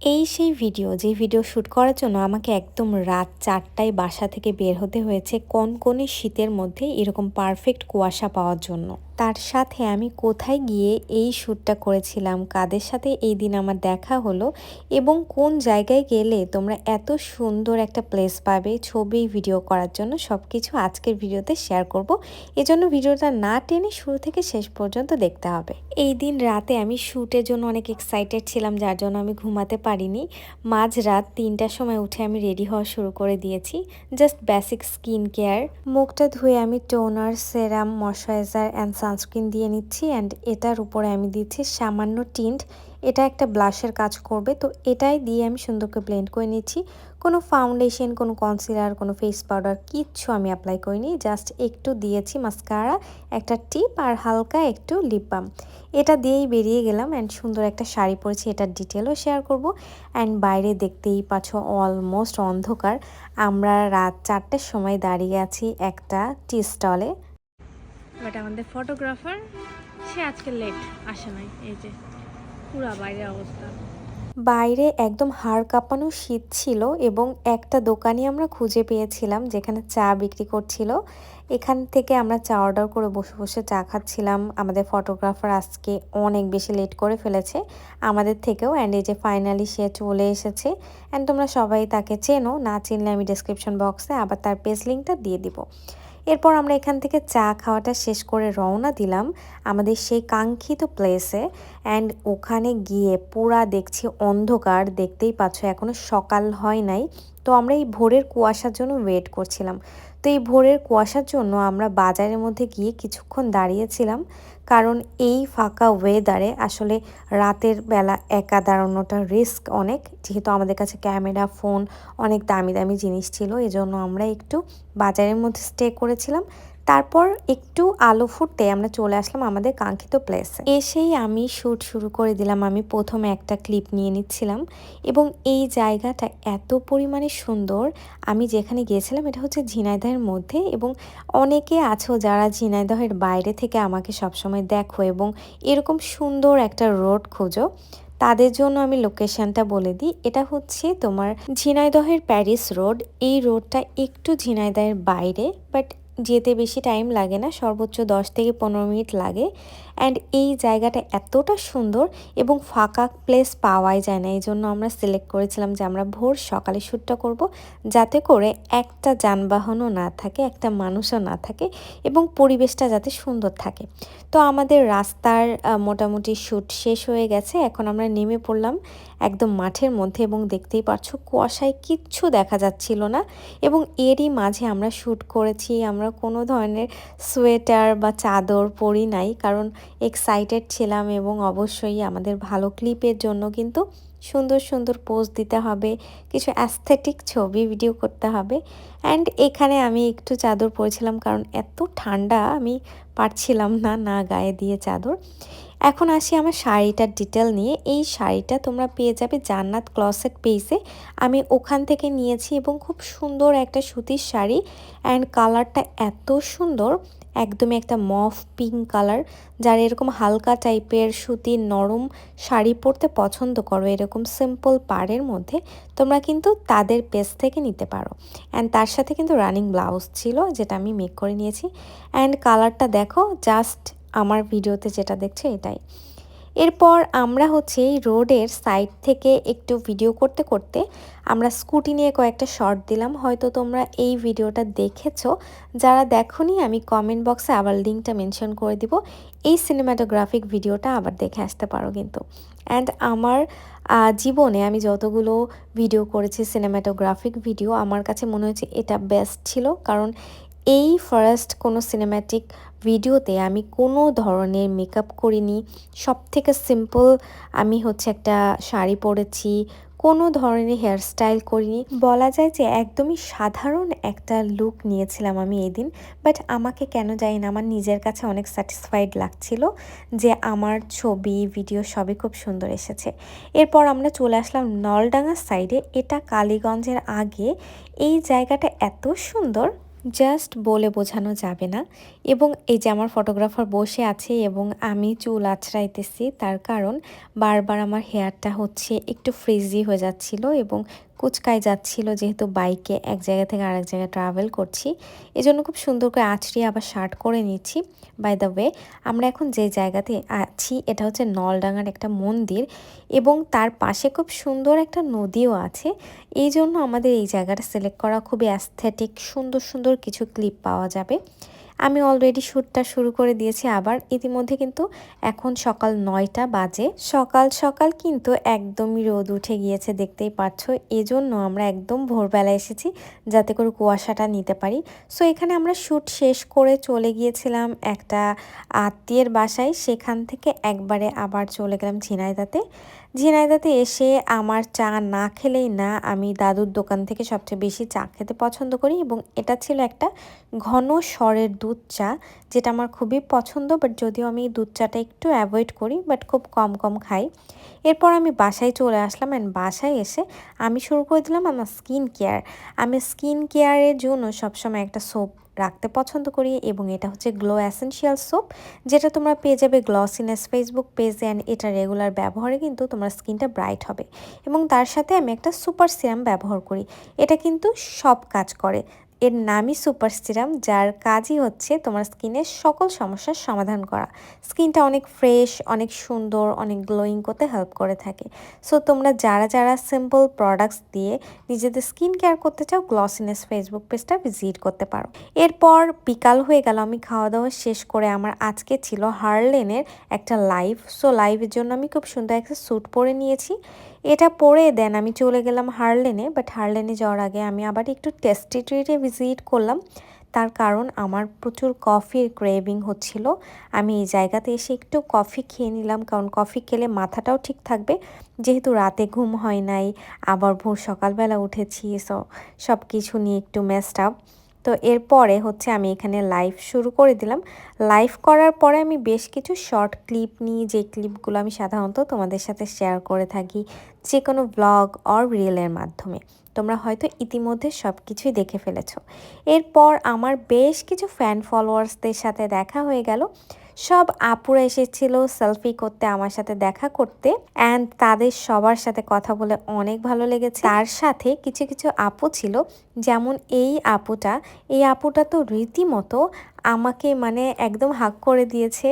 এই সেই ভিডিও, যে ভিডিও শ্যুট করার জন্য আমাকে একদম রাত চারটায় বাসা থেকে বের হতে হয়েছে কোন কোন শীতের মধ্যে এরকম পারফেক্ট কুয়াশা পাওয়ার জন্য। তার সাথে আমি কোথায় গিয়ে এই শ্যুটটা করেছিলাম? কাদের সাথে এই দিন আমার দেখা হলো? এবং কোন জায়গায় গেলে তোমরা এত সুন্দর একটা প্লেস পাবে? ছবি ভিডিও করার জন্য সব কিছু আজকের ভিডিওতে শেয়ার করব। এজন্য ভিডিওটা না টেনে শুরু থেকে শেষ পর্যন্ত দেখতে হবে। এই দিন রাতে আমি শ্যুটের জন্য অনেক এক্সাইটেড ছিলাম, যার জন্য আমি ঘুমাতে পারিনি। মাঝ রাত তিনটার সময় উঠে আমি রেডি হওয়া শুরু করে দিয়েছি। জাস্ট বেসিক স্কিন কেয়ার মুখটা ধুয়ে আমি toner serum moisturiser and sunscreen দিয়ে নিচ্ছি অ্যান্ড এটার উপরে আমি দিচ্ছি সামান্য টিন্ট এটা একটা ব্লাশের কাজ করবে, তো এটাই দিয়ে আমি সুন্দর করে ব্লেন্ড করে নিচ্ছি। কোনো ফাউন্ডেশন কোনো কনসিলার কোনো ফেস পাউডার কিচ্ছু আমি অ্যাপ্লাই করিনি জাস্ট একটু দিয়েছি মাস্কারা একটা টিপ আর হালকা একটু লিপ বাম এটা দিয়েই বেরিয়ে গেলাম অ্যান্ড সুন্দর একটা শাড়ি পরেছি, এটার ডিটেলও শেয়ার করব। অ্যান্ড বাইরে দেখতেই পাচ্ছ অলমোস্ট অন্ধকার। আমরা রাত চারটের সময় দাঁড়িয়ে আছি একটা টি স্টলে বাট আমাদের ফটোগ্রাফার, সে আজকে লেট আসে নাই। এই যে, পুরা বাইরের অবস্থা। বাইরে একদম হাড় কাঁপানো শীত ছিল এবং একটা দোকানই আমরা খুঁজে পেয়েছিলাম যেখানে চা বিক্রি করছিল। এখান থেকে আমরা চা অর্ডার করে বসে বসে চা খাচ্ছিলাম। আমাদের ফটোগ্রাফার আজকে অনেক বেশি লেট করে ফেলেছে। আমাদের থেকেও অ্যান্ড এই যে ফাইনালি সে চলে এসেছে। অ্যান্ড তোমরা সবাই তাকে চেনো, না চিনলে আমি ডিসক্রিপশন বক্সে আবার তার পেজ লিঙ্কটা দিয়ে দিব। এরপর আমরা এখান থেকে চা খাওয়াটা শেষ করে রওনা দিলাম আমাদের সেই কাঙ্ক্ষিত প্লেসে অ্যান্ড ওখানে গিয়ে পুরা দেখছি অন্ধকার, দেখতেই পাচ্ছ এখনও সকাল হয় নাই। তো আমরা এই ভোরের কুয়াশার জন্য ওয়েট করছিলাম। তো এই ভোরের কুয়াশার জন্য আমরা বাজারের মধ্যে গিয়ে কিছুক্ষণ দাঁড়িয়েছিলাম, কারণ এই ফাঁকা ওয়েদারে আসলে রাতের বেলা একা দাঁড়ানোটা রিস্ক অনেক। যেহেতু আমাদের কাছে ক্যামেরা ফোন অনেক দামি দামি জিনিস ছিল, এজন্য আমরা একটু বাজারের মধ্যে স্টে করেছিলাম। তারপর একটু আলো ফুটতে আমরা চলে আসলাম আমাদের কাঙ্ক্ষিত প্লেসে এসেই আমি শ্যুট শুরু করে দিলাম, আমি প্রথমে একটা ক্লিপ নিয়ে নিচ্ছিলাম এবং এই জায়গাটা এত পরিমাণে সুন্দর। আমি যেখানে গিয়েছিলাম এটা হচ্ছে ঝিনাইদহের মধ্যে এবং অনেকে আছো যারা ঝিনাইদহের বাইরে থেকে আমাকে সবসময় দেখো এবং এরকম সুন্দর একটা রোড খোঁজো, তাদের জন্য আমি লোকেশনটা বলে দিই। এটা হচ্ছে তোমার ঝিনাইদহের প্যারিস রোড এই রোডটা একটু ঝিনাইদহের বাইরে বাট যেতে বেশি টাইম লাগে না, সর্বোচ্চ দশ থেকে পনেরো মিনিট লাগে। অ্যান্ড এই জায়গাটা এতটা সুন্দর এবং ফাঁকা প্লেস পাওয়াই যায় না। এই জন্য আমরা সিলেক্ট করেছিলাম যে আমরা ভোর সকালে শ্যুটটা করব, যাতে করে একটা যানবাহনও না থাকে, একটা মানুষও না থাকে এবং পরিবেশটা যাতে সুন্দর থাকে। তো আমাদের রাস্তার মোটামুটি শ্যুট শেষ হয়ে গেছে। এখন আমরা নেমে পড়লাম একদম মাঠের মধ্যে এবং দেখতেই পাচ্ছ কুয়াশায় কিচ্ছু দেখা যাচ্ছিল না এবং এরই মাঝে আমরা শ্যুট করেছি, আমরা কোনো ধরনের সোয়েটার বা চাদর পরি নাই, কারণ এক্সাইটেড ছিলাম এবং অবশ্যই আমাদের ভালো ক্লিপের জন্য কিন্তু সুন্দর সুন্দর পোজ দিতে হবে, কিছু অ্যাস্থেটিক ছবি ভিডিও করতে হবে অ্যান্ড এখানে আমি একটু চাদর পরেছিলাম কারণ এত ঠান্ডা আমি পারছিলাম না না গায়ে দিয়ে চাদর। এখন আসি আমার শাড়িটার ডিটেল নিয়ে। এই শাড়িটা তোমরা পেয়ে যাবে জান্নাত ক্লসেট পেজে আমি ওখান থেকে নিয়েছি এবং খুব সুন্দর একটা সুতির শাড়ি অ্যান্ড কালারটা এত সুন্দর। একদমই একটা মফ পিঙ্ক কালার যারা এরকম হালকা টাইপের সুতির নরম শাড়ি পরতে পছন্দ করো, এরকম সিম্পল পাড়ের মধ্যে, তোমরা কিন্তু তাদের পেস থেকে নিতে পারো। অ্যান্ড তার সাথে কিন্তু রানিং ব্লাউজ ছিল, যেটা আমি মেক করে নিয়েছি। অ্যান্ড কালারটা দেখো জাস্ট আমার ভিডিওতে যেটা দেখছে এটাই। এরপর আমরা হচ্ছে এই রোডের সাইড থেকে একটু ভিডিও করতে করতে আমরা স্কুটি নিয়ে কয়েকটা শর্ট দিলাম। হয়তো তোমরা এই ভিডিওটা দেখেছ। যারা দেখোনি, আমি কমেন্ট বক্সে আবার লিঙ্কটা মেনশন করে দিব। এই সিনেমাটোগ্রাফিক ভিডিওটা আবার দেখে আসতে পারো কিন্তু। অ্যান্ড আমার জীবনে আমি যতগুলো ভিডিও করেছি সিনেমাটোগ্রাফিক ভিডিও আমার কাছে মনে হয়েছে এটা বেস্ট ছিল। কারণ এই ফার্স্ট কোনো সিনেম্যাটিক ভিডিওতে আমি কোনো ধরনের মেকআপ করিনি। সব থেকে সিম্পল আমি হচ্ছে একটা শাড়ি পরেছি, কোনো ধরনের হেয়ারস্টাইল করিনি। বলা যায় যে একদমই সাধারণ একটা লুক নিয়েছিলাম আমি এই দিন বাট আমাকে কেন জানি না, আমার নিজের কাছে অনেক স্যাটিসফাইড লাগছিল যে আমার ছবি ভিডিও সবই খুব সুন্দর এসেছে। এরপর আমরা চলে আসলাম নলডাঙ্গার সাইডে এটা কালীগঞ্জের আগে। এই জায়গাটা এত সুন্দর জাস্ট বলে বোঝানো যাবে না। এবং এই যে আমার ফটোগ্রাফার বসে আছে এবং আমি চুল আছড়াইতেছি তার কারণ বারবার আমার হেয়ারটা হচ্ছে একটু ফ্রিজি হয়ে যাচ্ছিল এবং কুচকায় যাচ্ছিল যেহেতু বাইকে এক জায়গা থেকে আরেক জায়গায় ট্রাভেল করছি। এজন্য খুব সুন্দর করে আছড়িয়ে আবার শার্ট করে নিচ্ছি। বাই দ্য ওয়ে আমরা এখন যে জায়গাতে আছি, এটা হচ্ছে নলডাঙ্গার একটা মন্দির এবং তার পাশে খুব সুন্দর একটা নদীও আছে। এই জন্য আমাদের এই জায়গাটা সিলেক্ট করা খুবই অ্যাস্থেটিক সুন্দর সুন্দর কিছু ক্লিপ পাওয়া যাবে। আমি অলরেডি শ্যুটটা শুরু করে দিয়েছি আবার। ইতিমধ্যে কিন্তু এখন সকাল নয়টা বাজে। সকাল সকাল কিন্তু একদমই রোদ উঠে গিয়েছে, দেখতেই পাচ্ছ। এজন্য আমরা একদম ভোরবেলা এসেছি যাতে করে কুয়াশাটা নিতে পারি। সো এখানে আমরা শ্যুট শেষ করে চলে গিয়েছিলাম একটা আত্মীয়ের বাসায়। সেখান থেকে একবারে আবার চলে গেলাম ঝিনাইদাতে। ঝিনাইদাতে এসে আমার চা না খেলেই না আমি দাদুর দোকান থেকে সবচেয়ে বেশি চা খেতে পছন্দ করি এবং এটা ছিল একটা ঘন স্বরের দুধ চা, যেটা আমার খুবই পছন্দ বাট যদিও আমি দুধ চাটা একটু অ্যাভয়েড করি বাট খুব কম কম খাই। এরপর আমি বাসায় চলে আসলাম অ্যান্ড বাসায় এসে আমি শুরু করে দিলাম আমার স্কিন কেয়ার আমি স্কিন কেয়ারের জন্য সবসময় একটা সোপ রাখতে পছন্দ করি এবং এটা হচ্ছে গ্লো অ্যাসেনশিয়াল সোপ যেটা তোমরা পেয়ে যাবে গ্লসিনেস ফেসবুক পেজ অ্যান্ড এটা রেগুলার ব্যবহারে কিন্তু তোমার স্কিনটা ব্রাইট হবে। এবং তার সাথে আমি একটা সুপার সিরাম ব্যবহার করি। এটা কিন্তু সব কাজ করে। এর নামই সুপার সিরাম, যার কাজই হচ্ছে তোমার স্কিনের সকল সমস্যার সমাধান করা। স্কিনটা অনেক ফ্রেশ, অনেক সুন্দর, অনেক গ্লোয়িং করতে হেল্প করে থাকে। সো তোমরা যারা যারা সিম্পল প্রোডাক্টস দিয়ে নিজেদের স্কিন কেয়ার করতে চাও, গ্লসিনেস ফেসবুক পেজটা ভিজিট করতে পারো। এরপর বিকাল হয়ে গেল, আমি খাওয়া দাওয়া শেষ করে আমার আজকে ছিল হারলেনের একটা লাইভ। সো লাইভের জন্য আমি খুব সুন্দর একটা স্যুট পরে নিয়েছি। এটা পরে দেন, আমি চলে গেলাম হারলেনে বাট হারলেনে যাওয়ার আগে আমি আবার একটু টেস্টি ট্রিটে ভিজিট করলাম। তার কারণ আমার প্রচুর কফির ক্রেভিং হচ্ছিল। আমি এই জায়গাতে এসে একটু কফি খেয়ে নিলাম, কারণ কফি খেলে মাথাটাও ঠিক থাকবে। যেহেতু রাতে ঘুম হয় নাই, আবার ভোর সকালবেলা উঠেছি সব কিছু নিয়ে একটু মেসড আপ তো এরপরে হচ্ছে আমি এখানে লাইভ শুরু করে দিলাম। লাইভ করার পরে আমি বেশ কিছু শর্ট ক্লিপ নিয়ে যে ক্লিপগুলো আমি সাধারণত তোমাদের সাথে শেয়ার করে থাকি যে কোনো ব্লগ অর রিলের মাধ্যমে। তোমরা হয়তো ইতিমধ্যে সব কিছুই দেখে ফেলেছ। এরপর আমার বেশ কিছু ফ্যান ফলোয়ার্সদের সাথে দেখা হয়ে গেল। সব আপুরা এসেছিল সেলফি করতে, আমার সাথে দেখা করতে অ্যান্ড তাদের সবার সাথে কথা বলে অনেক ভালো লেগেছে। তার সাথে কিছু কিছু আপু ছিল, যেমন এই আপুটা। এই আপুটা তো রীতিমতো আমাকে মানে একদম হাক করে দিয়েছে।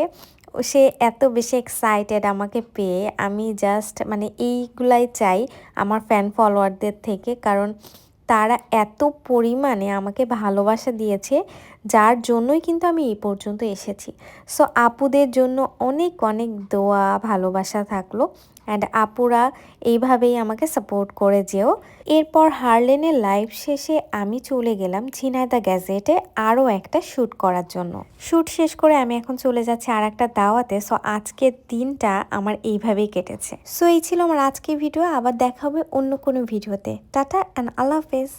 সে এত বেশি এক্সাইটেড আমাকে পেয়ে। আমি জাস্ট মানে এইগুলাই চাই আমার ফ্যান ফলোয়ারদের থেকে, কারণ তারা এত পরিমাণে আমাকে ভালোবাসা দিয়েছে, যার জন্যই কিন্তু আমি এই পর্যন্ত এসেছি। সো আপুদের জন্য অনেক অনেক দোয়া, ভালোবাসা থাকল। অ্যান্ড আপুরা এইভাবেই আমাকে সাপোর্ট করে যেও। এরপর হারলেনের লাইভ শেষে আমি চলে গেলাম ঝিনাইদা গ্যাজেটে আরও একটা শ্যুট করার জন্য। শ্যুট শেষ করে আমি এখন চলে যাচ্ছি আর একটা দাওয়াতে। সো আজকের দিনটা আমার এইভাবেই কেটেছে। সো এই ছিল আমার আজকের ভিডিও আবার দেখা হবে অন্য কোনো ভিডিওতে টাটা অ্যান্ড আল্লাহ হাফেজ।